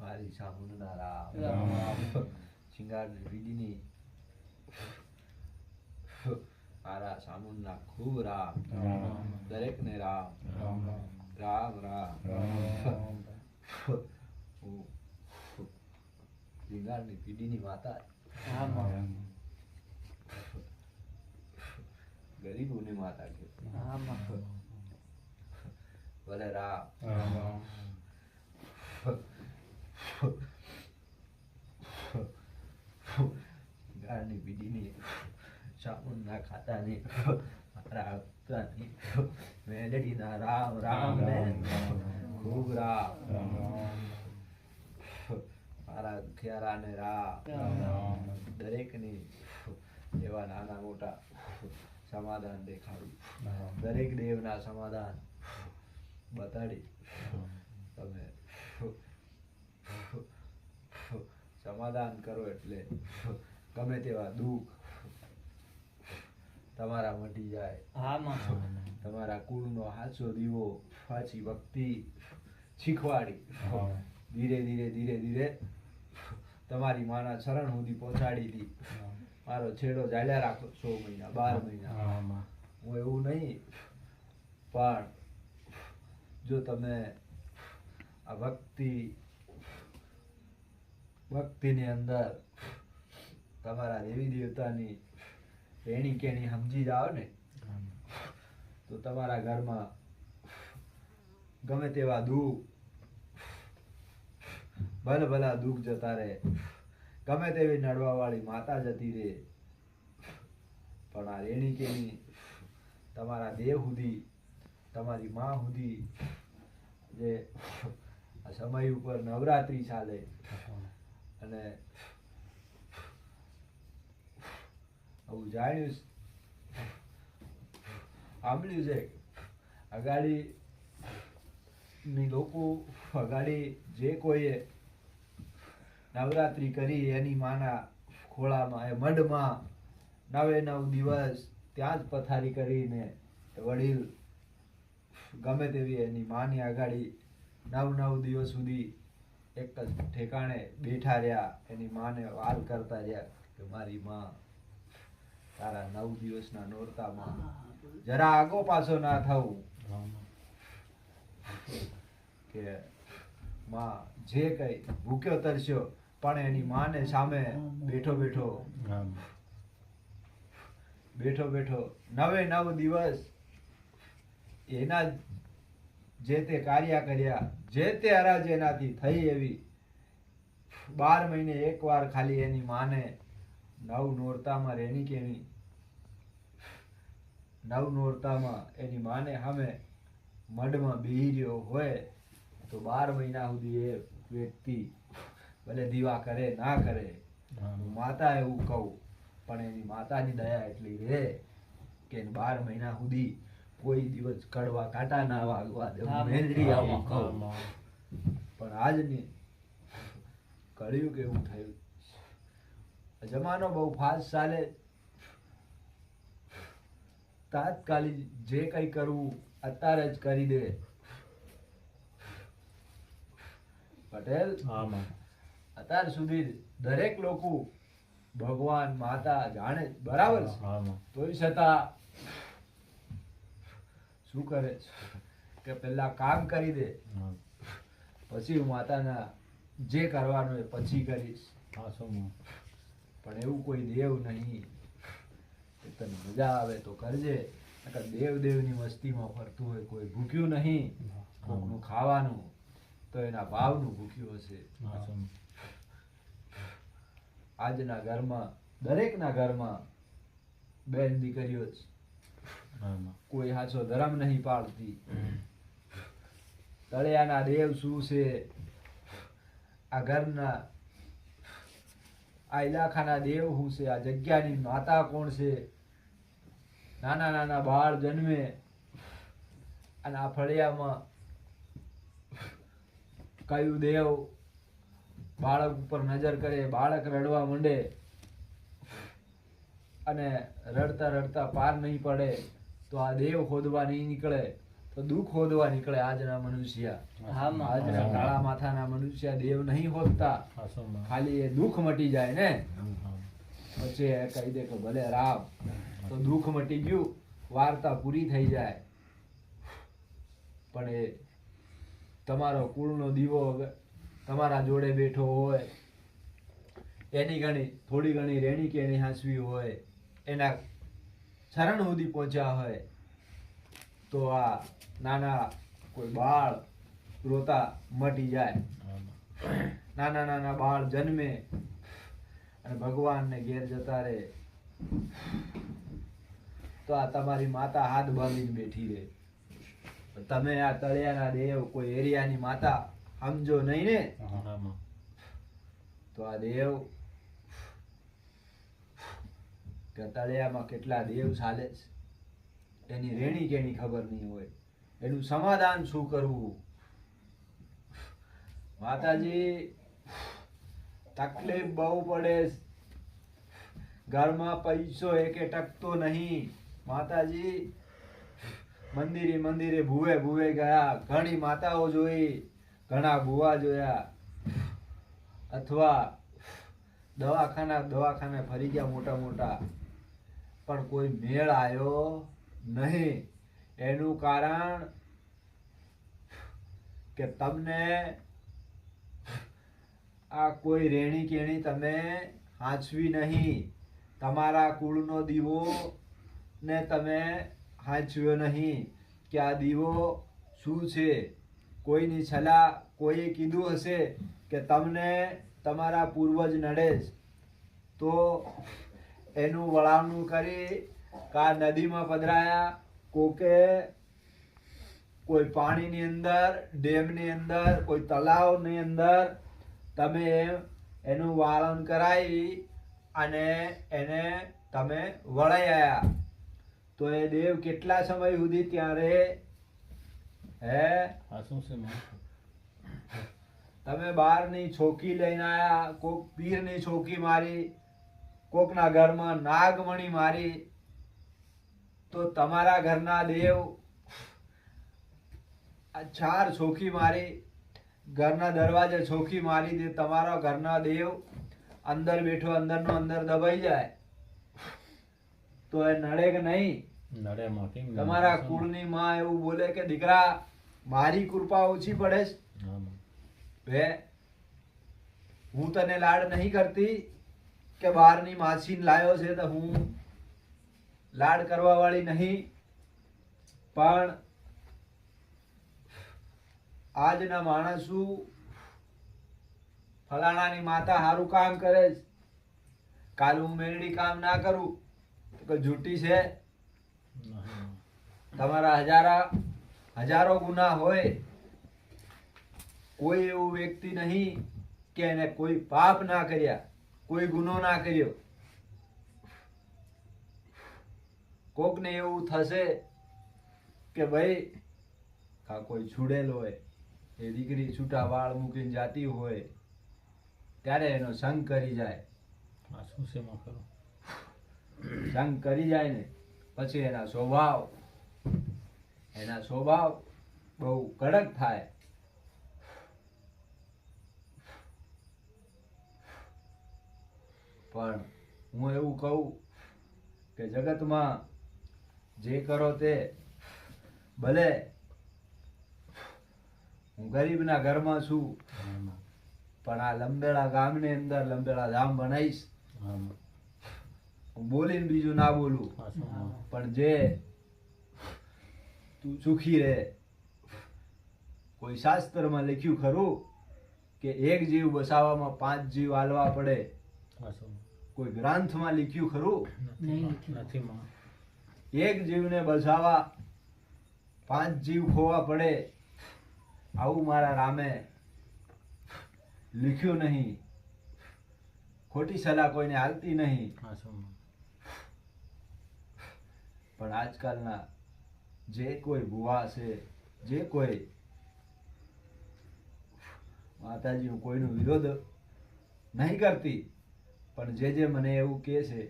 મારી સામુના રામ રામ. શિંગારની વિધિની મારા સામુના ખૂબ રામ રામ. દરેકને રામ રામ રામ રામ રામ હું શિંગારની પીડીની માતા રામ ગરીબોની માતા કે ભલે રામ ગાળની પીડીની સાબુનના ખાતાની મારા હપ્તાની મેલડીના રામ રામ ને ખૂબ રામ. મારા દુખિયારાને રામ. દરેકની એવા નાના મોટા સમાધાન દેખાડું. દરેક દેવના સમાધાન બતાડી. તમે સમાધાન કરો એટલે ગમે તેવા દુઃખ તમારા મટી જાય. તમારા કુળનો હાચો દીવો સાચી ભક્તિ શીખવાડી. ધીરે ધીરે ધીરે ધીરે તમારી માના શરણ સુધી પહોંચાડી દી. મારો છેડો ચાલ્યા રાખો સો મહિના બાર મહિના. હું એવું નહીં પણ જો તમે આ ભક્તિ ભક્તિની અંદર તમારા દેવી દેવતાની એણી કેણી સમજી જાઓ ને, તો તમારા ઘરમાં ગમે તેવા દુઃખ ભલે ભલા દુઃખ જતા રહે. ગમે તેવી નડવા વાળી માતા જતી રહે. પણ આ રેણી કેની તમારા દેહ સુધી, તમારી માં સુધી જે સમય ઉપર નવરાત્રી ચાલે. અને આવું જાણ્યું સાંભળ્યું છે અગાડી ની લોકો અગાડી જે કોઈએ નવરાત્રિ કરી એની માના ખોળામાં એ મઢમાં નવે નવ દિવસ ત્યાં જ પથારી કરીને વડીલ ગમે તેવી એની માની આગાડી નવ નવ દિવસ સુધી એક જ ઠેકાણે બેઠા રહ્યા એની માને વાલ કરતા રહ્યા કે મારી માં તારા નવ દિવસના નોરતામાં જરા આગો પાછો ના થવું કે માં જે કઈ ભૂખ્યો તરસ્યો પણ એની માને સામે બેઠો બેઠો બેઠો બેઠો. નવે નવ દિવસ એના જ તે કાર્ય કર્યા જે તે હરાજ એનાથી થઈ એવી બાર મહિને એકવાર ખાલી એની માને નવ નોરતામાં રેની કેની નવ નોરતામાં એની માને સામે મઢમાં બેહી રહ્યો હોય તો બાર મહિના સુધી એ વ્યક્તિ ભલે દીવા કરે ના કરે માતા એવું કહું પણ એની માતાની દયા એટલી રહે કે બાર મહિના સુધી કોઈ દિવસ કડવા કાંટા ના વાગવા દે હું મેંદડી આવું કહું પણ આજની કળિયું કેવું થયું. જમાનો બહુ ફાસ્ટ ચાલે. તાત્કાલિક જે કઈ કરવું અત્યારે જ કરી દે. પટેલ અત્યાર સુધી દરેક લોકો ભગવાન માતા જાણે બરાબર તોય છતાં શું કરે? કે પેલા કામ કરી દે. પછી હું માતાના જે કરવાનું એ પછી કરીશ. પણ એવું કોઈ દેવ નહીં. તને મજા આવે તો કરજે. દેવ દેવની મસ્તીમાં ફરતું હોય કોઈ ભૂખ્યું નહીં. કોકનું ખાવાનું તો એના ભાવનું ભૂખ્યું હશે. આજના ઘરમાં દરેકના ઘરમાં બેન દીકરીઓ જ કોઈ હાચો ધર્મ નહીં પાડતી. તળિયાના દેવ શું છે? આ ઘરના આ ઇલાકાના દેવ શું છે? આ જગ્યાની માતા કોણ છે? નાના નાના બાળ જન્મે અને આ ફળિયામાં કયું દેવ બાળક ઉપર નજર કરે બાળક રડવા માંડે અને રડતા રડતા પાર નહીં પડે. તો આ દેવ ખોદવા નહીં નીકળે તો દુઃખ ખોદવા નીકળે આજના મનુષ્ય. આજના કાળા માથાના મનુષ્ય દેવ નહીં હોતા. ખાલી એ દુઃખ મટી જાય ને. પછી એ કહી દે કે ભલે રામ તો દુઃખ મટી ગયું વાર્તા પૂરી થઈ જાય. પણ એ તમારો કુળનો દીવો તમારા જોડે બેઠો હોય એની ઘણી થોડી ઘણી રેણી કેણી હાંસવી હોય એના ચરણ સુધી પહોંચ્યા હોય તો આ નાના કોઈ બાળ રોતા મટી જાય. નાના નાના બાળ જન્મે અને ભગવાનને ઘેર જતા રહે. તો આ તમારી માતા હાથ બાંધીને બેઠી રહે. તમે આ તળિયાના દેવ કોઈ એરિયાની માતા સમજો નહીં ને? તો આ દેવ કે તળિયામાં કેટલા દેવ ચાલે છે? એની રેણી કેણી ખબર નહીં હોય. એનું સમાધાન શું કરવું? માતાજી, તકલીફ બહુ પડે ઘરમાં પૈસો એકે ટકતો નહીં. માતાજી, મંદિરે મંદિરે ભૂવે ભૂવે ગયા. ઘણી માતાઓ જોઈ, ઘણા ભૂવા જોયા. અથવા દવાખાના દવાખાને ફરી ગયા મોટા મોટા. પણ કોઈ મેળ આવ્યો નહીં. એનું કારણ કે તમને આ કોઈ રેણી કેણી તમે હાંચવી નહીં. તમારા કુળનો દીવો ને તમે હાંચવ્યો નહીં કે આ દીવો શું છે? કોઈની સલાહ કોઈએ કીધું હશે કે તમને તમારા પૂર્વજ નડે જ. તો એનું વળાવણું કરી કા નદીમાં પધરાયા કોકે કોઈ પાણીની અંદર ડેમની અંદર કોઈ તલાવની અંદર તમે એનું વાળન કરાવી અને એને તમે વળાઈ આવ્યા તો એ દેવ કેટલા સમય સુધી ત્યાં રહે? હે? શું છે તમે બહારની છોકી લઈને આવ્યા કોઈ પીરની છોકી મારી કોકના ઘરમાં નાગમણી મારી તો તમારા ઘરના દેવ ચાર છોકી મારી ઘરના દરવાજે છોકી મારી દે તમારા ઘરના દેવ અંદર બેઠો અંદરનો અંદર દબાઈ જાય તો એ નડે કે નહીં નડે માં. તમારા. કુળની માં એવું બોલે કે દીકરા મારી કૃપા ઓછી પડે છે હા હું તને લાડ નહીં કરતી કે બહારની માછીને લાયો છે તો હું લાડ કરવા વાળી નહીં. પણ આજના માણસો ફલાણાની માતા સારું કામ કરે છે. કાલ હું મેળડી કામ ના કરું તો કે જૂઠી છે? તમારા હજારા હજારો ગુના હોય. કોઈ એવું વ્યક્તિ નહીં કે એને કોઈ પાપ ના કર્યા. કોઈ ગુનો ના કર્યો. કોકને એવું થશે કે ભાઈ કા કોઈ છૂડેલ હોય એ દીકરી છૂટા વાળ મૂકીને જાતી હોય ત્યારે એનો સંગ કરી જાય. શું છે. સંગ કરી જાય ને પછી એના સ્વભાવ એના સ્વભાવ બહુ કડક થાય. પણ હું એવું કહું કે જગતમાં જે કરો તે ભલે હું ગરીબના ઘરમાં છું પણ આ લંબેડા ગામની અંદર લંબેડા ધામ બનાવીશ. હું. બોલીને બીજું ના બોલું. પણ જે તું સુખી રહે કોઈ શાસ્ત્રમાં લખ્યું ખરું કે એક જીવ બસાવવામાં પાંચ જીવ આલવા પડે. કોઈ ગ્રંથમાં લખ્યું ખરું. એક જીવને બચાવવા પાંચ જીવ ખોવા પડે આવું મારા રામે લખ્યું નહીં. ખોટી સલાહ કોઈને હાલતી નહીં. પણ આજકાલના જે કોઈ ભુવા છે જે કોઈ માતાજી કોઈનો વિરોધ નહીં કરતી. પણ જે જે મને એવું કહે છે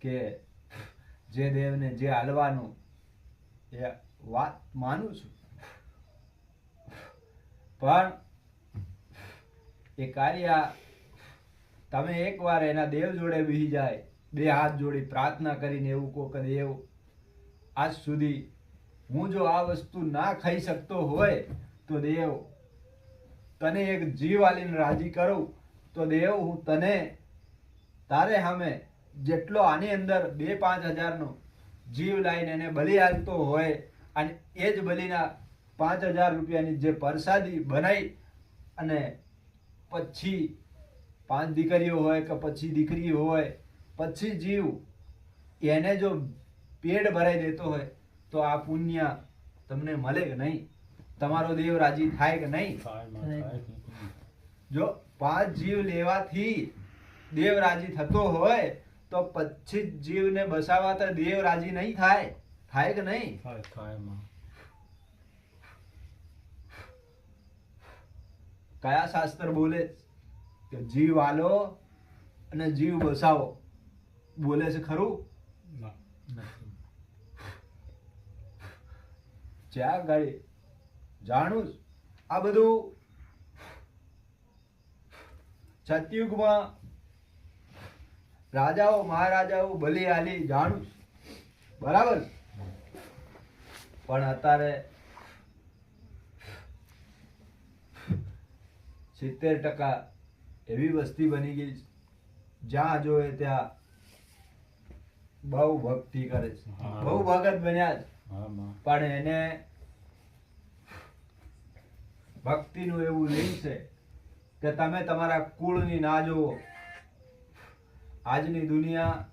કે જે દેવને જે હાલવાનું એ વાત માનું છું. પણ એ કાર્ય તમે એકવાર એના દેવ જોડે બેસી જાય, બે હાથ જોડી પ્રાર્થના કરીને એવું કોક દેવ, આજ સુધી હું જો આ વસ્તુ ના ખાઈ શકતો હોય તો દેવ, તને એક જીવ આલીને રાજી કરું. તો દેવ હું તને તારે સામે જેટલો આની અંદર બે પાંચ હજારનો જીવ લાઈને એને બલિ આપતો હોય અને એ જ બલિના પાંચ હજાર રૂપિયાની જે પ્રસાદી બનાવી અને પછી પાંચ દીકરીઓ હોય કે પછી દીકરી હોય પછી જીવ એને જો પેટ ભરાઈ દેતો હોય તો આ પુણ્ય તમને મળે કે નહીં? તમારો દેવ રાજી થાય કે નહીં? થાયમાં થાય. કે નહીં. જો પાંચ જીવ લેવાથી દેવ રાજી થતો હોય તો પચીસ જીવને બસાવવા તો દેવ રાજી નહીં થાય. થાય કે નહીં? થાય થાય કયા શાસ્ત્ર બોલે કે જીવ આલો અને જીવ બસાવો? બોલે છે ખરું? જ્યાં ગાડી જાણું. આ બધું સતયુગમાં રાજાઓ મહારાજાઓ બલી આલી જાણું. બરાબર? પણ અત્યારે સિત્તેર ટકા એવી વસ્તી બની ગઈ જ્યાં જોયે ત્યાં બહુ ભક્તિ કરે છે. બહુ ભગત બન્યા છે. પણ એને ભક્તિનું એવું લિંક છે કે તમે તમારા કુળની ના જુઓ. આજની દુનિયા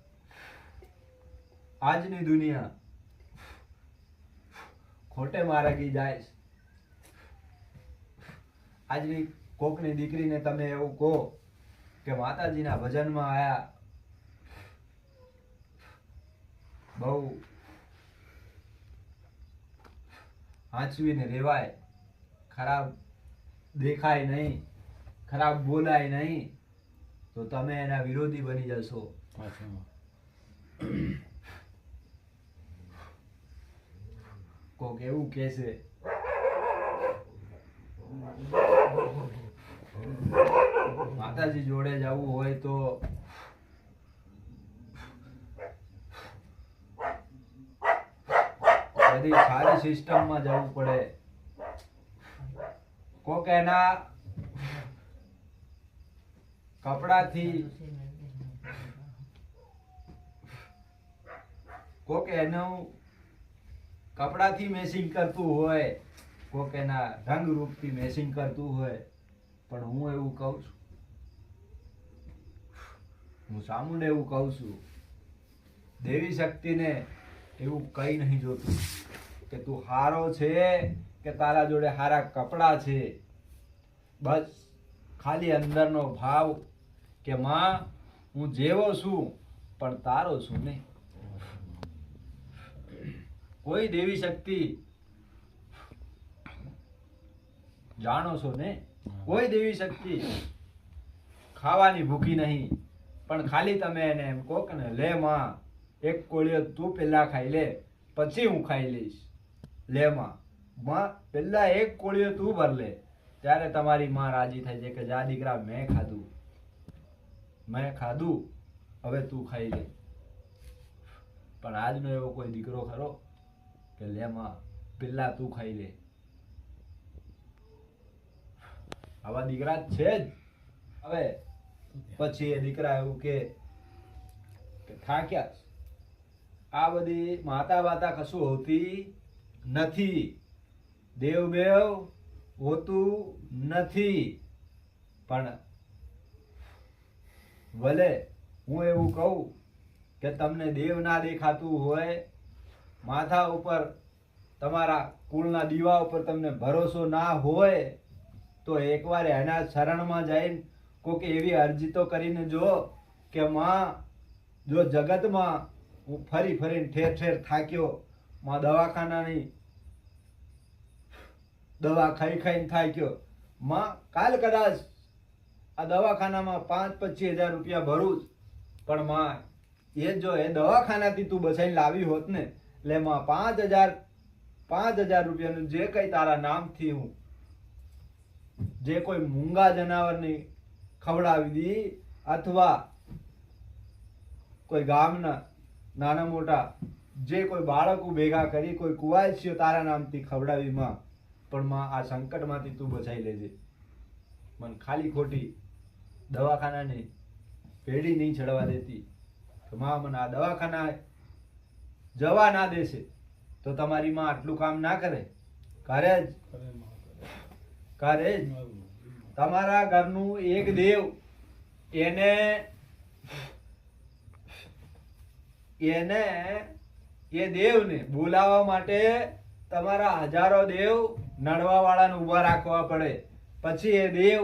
આજની દુનિયા ખોટે મારાગી જાય આજની કોકની દીકરીને તમે એવું કહો કે માતાજીના ભજનમાં આયા. બહુ આંચવીને રેવાય. ખરાબ દેખાય નહીં. ખરાબ બોલાય નહીં, તો તમે એના વિરોધી બની જશો. કોક એવું કહેશે. માતાજી જોડે જવું હોય તો બધી સારી સિસ્ટમમાં જવું પડે. કોક એના કપડાથી કોક એનું કપડાથી મેસિંગ કરતું હોય, કોક એના રંગ રૂપથી મેસિંગ કરતું હોય, પણ હું એવું કહું છું. હું સામુંડે એવું કહું છું, દેવી શક્તિને એવું કઈ નહીં જોતું, કે તું હારો છે, કે તારા જોડે હારા કપડાં છે. બસ, ખાલી અંદરનો ભાવ કે માં, હું જેવો છું, પણ તારો છું નહીં. કોઈ દેવી શક્તિ જાણો છો ને? કોઈ દેવી શક્તિ ખાવાની ભૂખી નહીં, પણ ખાલી તમે એને એમ કહો ને, લે માં, એક કોળીઓ તું પેલા ખાઈ લે, પછી હું ખાઈ લઈશ. લે માં માં, પેલા એક કોળીઓ તું ભર લે. ત્યારે તમારી માં રાજી થઈ જાય કે, જા દીકરા, મેં ખાધું. મેં ખાધું, હવે તું ખાઈ લે. પણ આજનો એવો કોઈ દીકરો ખરો કે લેમાં પેલા તું ખાઈ લે. આવા દીકરા છે જ. હવે પછી એ દીકરા એવું કે થાક્યા આ બધી માતા બાતા કશું હોતી નથી. દેવ બેવ હોતું નથી. પણ ભલે હું એવું કહું કે તમને દેવ ના દેખાતું હોય, માથા ઉપર તમારા કુળના દીવા ઉપર તમને ભરોસો ના હોય, તો એકવાર એના શરણમાં જઈને કોઈક એવી અરજી તો કરીને જો કે માં, જો જગતમાં હું ફરી ફરીને ઠેર ઠેર થાક્યો, માં દવાખાનાની દવા ખાઈ ખાઈને થાક્યો. માં, કાલ કદાચ આ દવાખાનામાં પાંચ પચીસ હજાર રૂપિયા ભરું જ. પણ માં, એ જો એ દવાખાનાથી તું બચાઈને લાવી હોત ને, એટલે માં પાંચ હજાર પાંચ હજાર રૂપિયાનું જે કંઈ તારા નામથી હું, જે કોઈ મૂંગા જનાવરની ખવડાવી દી, અથવા કોઈ ગામના નાના મોટા જે કોઈ બાળકો ભેગા કરી, કોઈ કુવાયસીઓ તારા નામથી ખવડાવી માં, પણ માં આ સંકટમાંથી તું બચાવી લેજે. મને ખાલી ખોટી દવાખાનાની પેઢી નહીં ચડવા દેતી, તો માં મને આ દવાખાના જવા ના દેશે, તો તમારી માં આટલું કામ ના કરે. કરે જ. કરે જ. તમારા ઘરનું એક દેવ એને એને, એ દેવને બોલાવવા માટે તમારા હજારો દેવ નડવા વાળાને ઊભા રાખવા પડે. પછી એ દેવ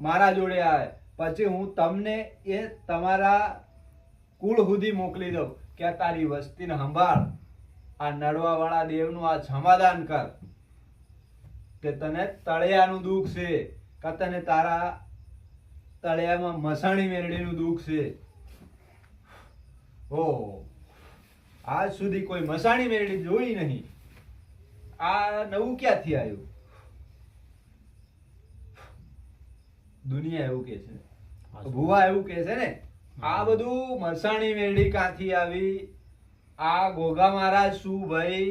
મારા જોડે આવે. પછી હું તમને એ તમારા કુળ સુધી મોકલી દઉં કે તારી વસ્તીને સંભાળ. આ નડવા વાળા દેવનું આ સમાધાન કર. કે તને તળિયાનું દુઃખ છે, કે તને તારા તળિયામાં મસાણી મેરડીનું દુઃખ છે. ઓ આજ સુધી કોઈ મસાણી મેરડી જોઈ નહીં. આ નવું ક્યાંથી આવ્યું? દુનિયા એવું કે છે. ભુવા એવું કે છે ને આ બધું મરસાણી મેરડી કાંથી આવી આ ગોગા મહારાજ શું ભાઈ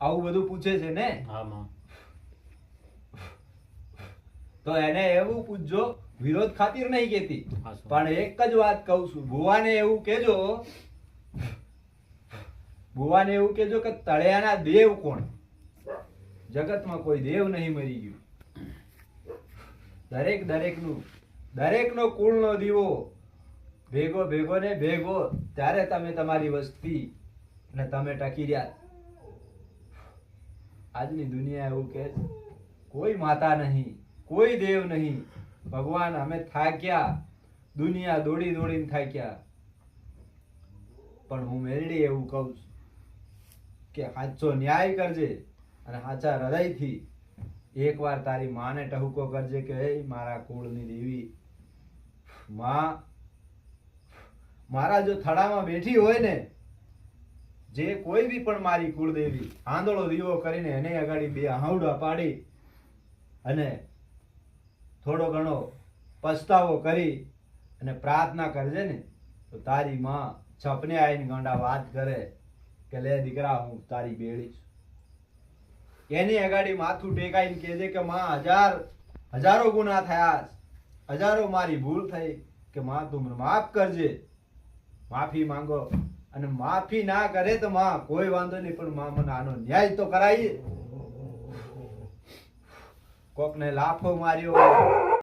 આવું બધું પૂછે છે ને? તો એને એવું પૂછજો વિરોધ ખાतिर નહીં કેતી પણ એક જ વાત કહું છું ભુવાને એવું કેજો ભુવાને એવું કેજો કે તળિયાના દેવ કોણ? જગતમાં કોઈ દેવ નહીં મરી ગયું. દરેક દરેકનું, દરેકનો કુળનો દીવો ભેગો ભેગો ને ભેગો, ત્યારે તમે તમારી વસ્તી ને તમે ટકી રહ્યા. આજની દુનિયા એવું કે કોઈ માતા નહીં, કોઈ દેવ નહીં, ભગવાન અમે થાક્યા, દુનિયા દોડી દોડીને થાક્યા. પણ હું મેરડી એવું કહું છું કે સાચો ન્યાય કરજે અને સાચા હૃદયથી એકવાર તારી માને ટહુકો કરજે કે, એ મારા કુળની દેવી, માં, મારા જો થડામાં બેઠી હોય ને, જે કોઈ બી પણ મારી કુળદેવી, આંધળો દીવો કરીને એને અગાડી બે હાવડા પાડી અને થોડો ઘણો પસ્તાવો કરી અને પ્રાર્થના કરજે ને, તો તારી માં છપને આવીને ગાંડા વાત કરે કે, લે દીકરા, હું તારી બેડી છું. એની અગાડી માથું ટેકાઈને કહેજે કે માં, હજાર, હજારો ગુના થયા હજારો મારી ભૂલ થઈ કે માં, તું માફ કરજે. માફી માંગો. અને માફી ના કરે તો માં, કોઈ વાંધો નહીં, પણ માં મને આનો ન્યાય તો કરાવીએ કોકને લાફો માર્યો.